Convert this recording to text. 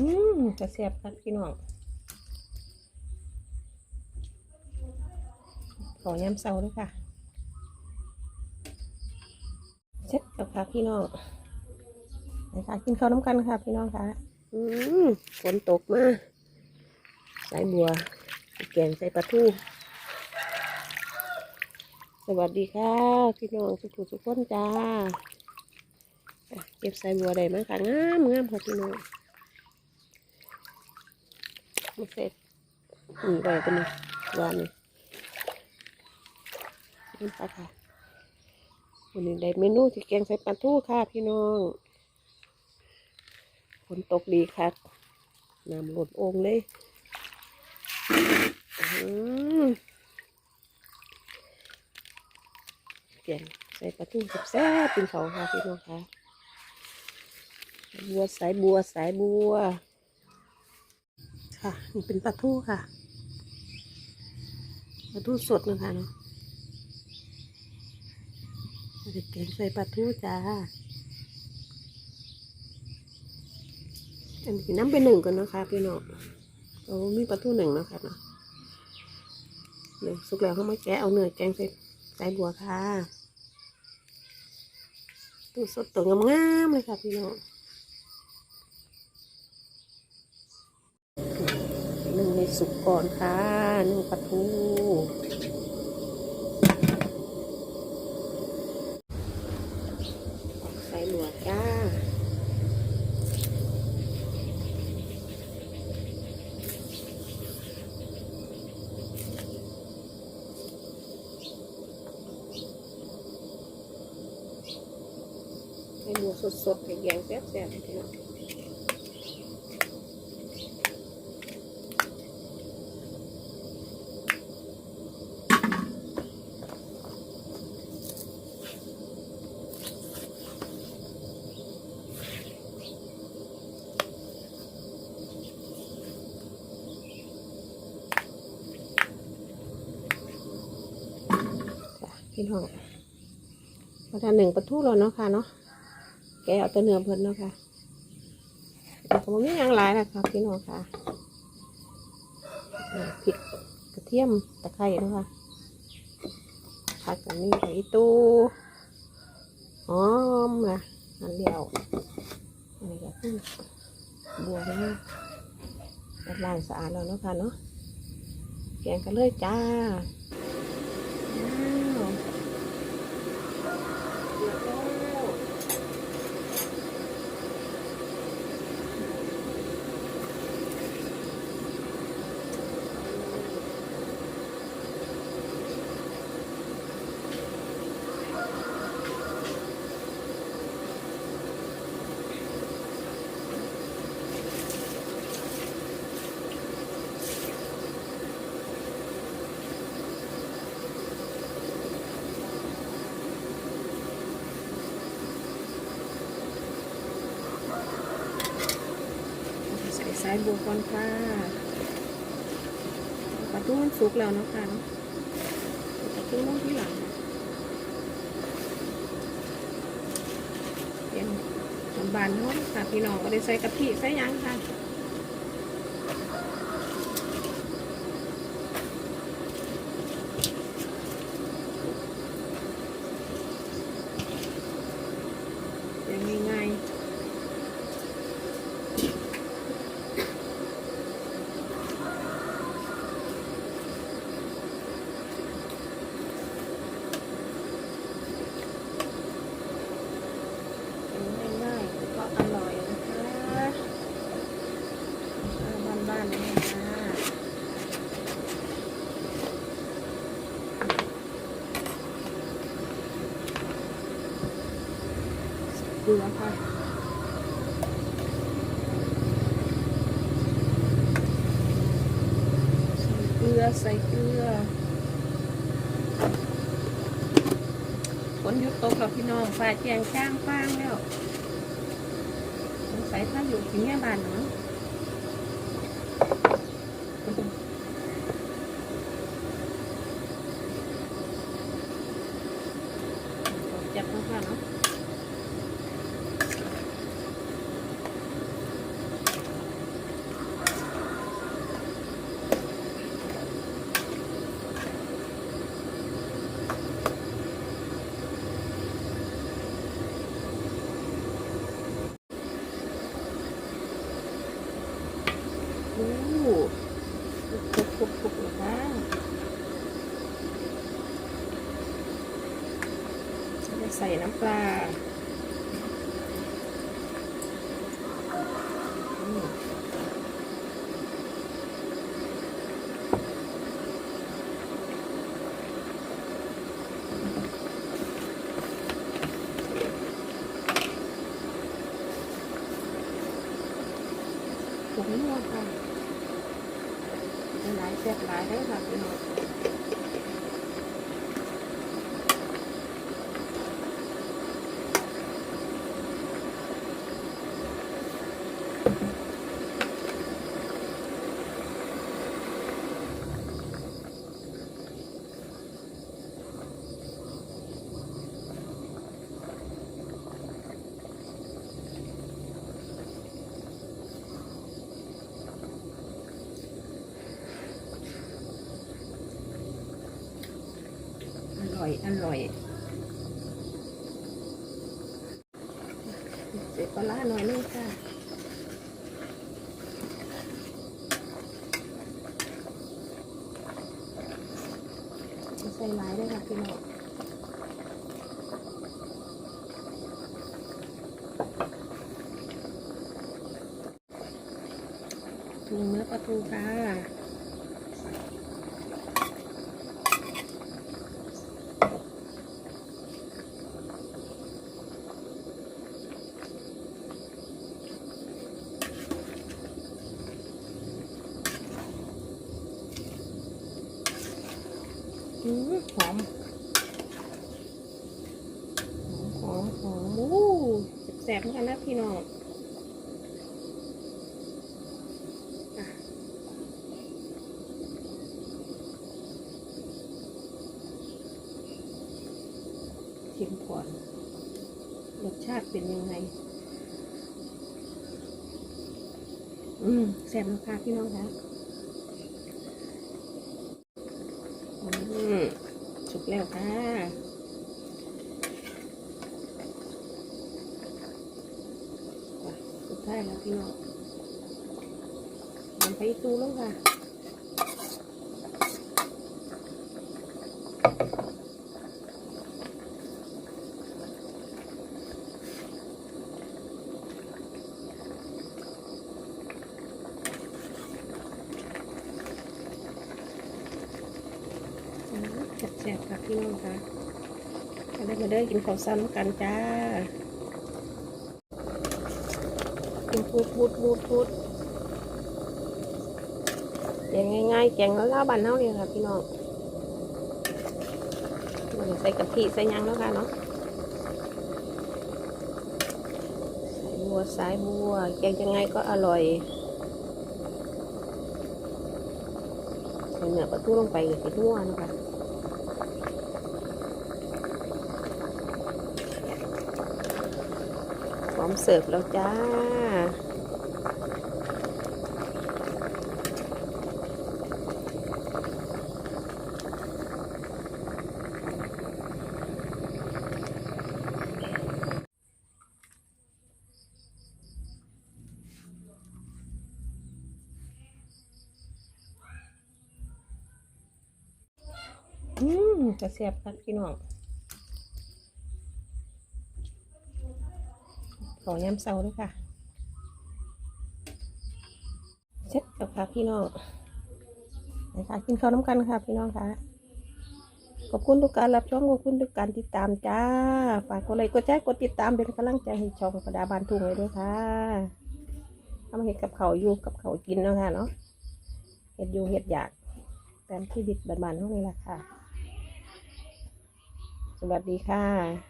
อืมจะแซ่บครับพี่น้องขอยำเสาด้วยค่ะเช็ดกับค่ะพี่น้องนะคะกินข้าวน้ำกันค่ะ พี่น้องค่ะ อืมฝนตกมาสายบัวแกงใส่ปลาทูสวัสดีค่ะ พี่น้องทุกๆทุกคนจ้าเก็บสายบัวได้ไหมคะงามงามค่ะพี่น้อง มาเสร็จนี่ไปกันนี่วานนี่นี่ปลาค่ะวันนี้ได้เมนูที่แกงใส่ปลาทูค่ะพี่น้องฝนตกดีค่ะน้ำหลดองเลยแกงใส่ปลาทูแซ่บๆเป็นเขาค่ะพี่น้องค่ะบัวสายบัวสายบัว ค่ะ นี่เป็นปลาทูค่ะปลาทูสดนะคะเนาะเด็กแกงใส่ปลาทูจ้าอันนี้น้ำเป็นหนึ่งก่อนนะคะพี่น้องโอ้มีปลาทูหนึ่งนะคะเนาะเดี๋ยวสุกแล้วเขามาแกะเอาเนื้อแกงใส่ใส่บัวค่ะตู้สดตัวงามๆเลยค่ะพี่น้อง ห นึ่งในสุกก่อนค่ะนึ่งปลาทูใส่หลวดจ้าใส่หมูสดๆแกงแซ่บๆพี่น้อง พี่น้องมาทานหนึ่งประตูแล้วเนาะค่ะเนาะ แกะเอาตัวเนื้อเพิ่นเนาะค่ะแต่ก็บ่มีอย่างหลายนะครับพี่น้องค่ะพริกกระเทียมตะไคร้เนาะค่ะผักกันนี่ไอตูหอมนะอันเดียวอันนี้ก็คือบัวนะล้างสะอาดแล้วเนาะค่ะเนาะแกงกันเลยจ้าว้าวเดือดแล้วใส่สายบัวก่อนค่ะปลาทูมันสุกแล้วนะคะเนาะปลาทูลงที่หลังเย็นบานๆเนาะค่ะพี่น้องก็ได้ใส่กะทิใส่ยังค่ะอย่างง่ายๆง่ายๆแล้วก็อร่อยนะคะอ่าบ้านๆเลยนะคะเก ลือค่ะเกลือใส่เกลือฝนหยุดตกแล้วพี่น้องฟ้าแจงจ้างฟ้างแล้วสงสัยถ้าอยู่ที่แม่บ้านเนาะจับมาค่ะเนาะ คลุกนะคะจะ ใส่น้ำปลาอืมผงนัวค่ะหลายแซ่บหลายได้อค่ะพี่น้อง อร่อยอร่อยเสร็จปลาหน่อยนึงค่ะใส่หลายด้วยค่ะพี่น้องปรุงเนื้อปลาทูค่ะ หอม หอมหอมอู้แสบเหมือนกันนะพี่น้องชิมก่อน รสชาติเป็นยังไง อืมแสบนะคะพี่น้องคะอืมสุก แล้วค่ะสุดท้ายแล้วพี่น้องมันไปตูแล้วค่ะ อืมแซ่บๆค่ะ พี่น้องค่ะมาเด้อมาเด้อกินข้าวซ้ำกันจ้ากินพูดพูดพูดพูดแกงง่ายๆแกงแล้วล่าบานเน่าเนี่ยค่ะพี่น้องใส่กะทิใส่ยังแล้วค่ะเนาะใส่บัวสายบัวแกงยังไงก็อร่อยใส่เนื้อปลาทูลงไปกับสีนัวนะคะพร้อ มเสิร์ฟแล้วจ้า อืมจะเสียบครับพี่น้อง ขอยำเสาด้วยค่ะเช็ดกับค่ะพี่น้องนะคะกินข้าวน้ำกันค่ะ พี่น้องค่ะ ขอบคุณทุกการรับชมขอบคุณทุกการติดตามจ้า ฝากกดไลค์กดแชร์กดติดตามเป็นกำลังใจให้ช่องประดาบานทุ่งเลยด้วยค่ะทำเห็ดกับเขาอยู่กับเขากินเนาะค่ะเนาะเห็ดอยู่เห็ดอยากตามที่ดิบบานๆเท่านี้แหละค่ะ สวัสดีค่ะ